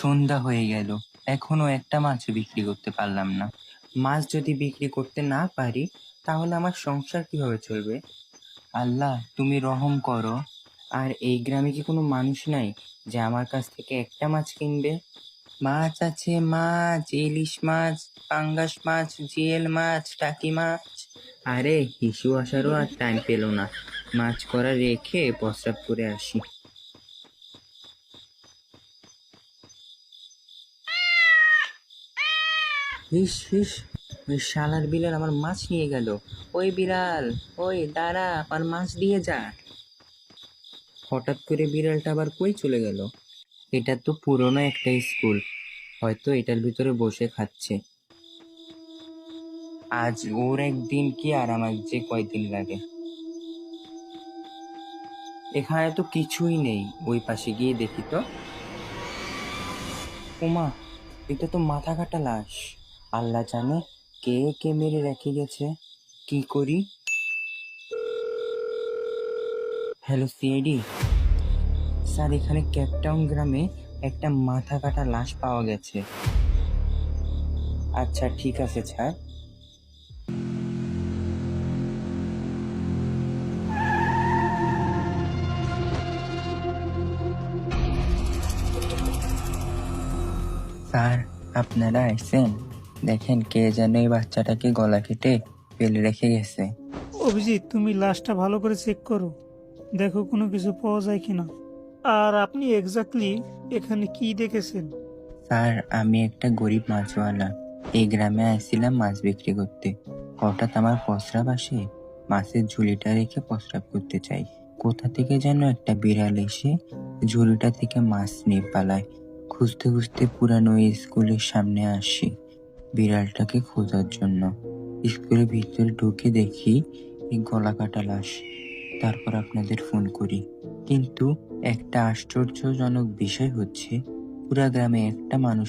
সন্ধ্যা হয়ে গেল। এখনও একটা মাছ বিক্রি করতে পারলাম না। মাছ যদি বিক্রি করতে না পারি, তাহলে আমার সংসার কীভাবে চলবে? আল্লাহ, তুমি রহম করো। আর এই গ্রামে কি কোনো মানুষ নাই যে আমার কাছ থেকে একটা মাছ কিনবে? মাছ আছে মাছ, ইলিশ মাছ, পাঙ্গাস মাছ, জিয়েল মাছ, টাকি মাছ। আরে, হিসু আসারও আর টাইম পেল না। মাছ করা রেখে প্রস্রাব করে আসি। হিস হিস ওই শালার বিড়াল আমার মাছ নিয়ে গেল। ওই বিড়াল, ওই দাঁড়া, আমার মাছ দিয়ে যা। হঠাৎ করে বিড়ালটা আবার কই চলে গেল? এটা তো পুরনো একটা স্কুল, হয়তো এটার ভিতরে বসে খাচ্ছে। আজ ওর একদিন কি আর আমার যে কয়দিন লাগে। এখানে তো কিছুই নেই, ওই পাশে গিয়ে দেখি তো। ওমা এটা তো মাথা কাটা লাশ। আল্লাহ জানে কে কে মেরে রেখে গেছে। কি করি? হ্যালো সিআইডি স্যার, এখানে ক্যাপটাউন গ্রামে একটা মাথা কাটা লাশ পাওয়া গেছে। আচ্ছা ঠিক আছে, স্যার। স্যার, আপনারা আইসেন? দেখেন কে যেন এই বাচ্চাটাকে গলা কেটে ফেলে রেখে গেছে। অভিজিৎ তুমি লাশটা ভালো করে চেক করো। দেখো কোনো কিছু পাওয়া যায় কিনা। আর আপনি এক্স্যাক্টলি এখানে কি দেখেছেন? স্যার আমি একটা গরিব মাছওয়ালা। এই গ্রামে আসছিলাম মাছ বিক্রি করতে। হঠাৎ আমার প্রস্রাব আসে। মাছের ঝুলিটা রেখে প্রস্রাব করতে চাই। কোথা থেকে যেন একটা বিড়াল এসে ঝুলিটা থেকে মাছ নিয়ে পালায়। খুঁজতে খুঁজতে পুরানো স্কুলের সামনে আসি। বিড়ালটাকে খোঁজার জন্য। স্কুলের ভিতরে ঢুকে দেখি গলা কাটা লাশ। তারপর আপনাদের ফোন করি। কিন্তু একটা আশ্চর্যজনক বিষয় হচ্ছে, পুরা গ্রামে একটা মানুষ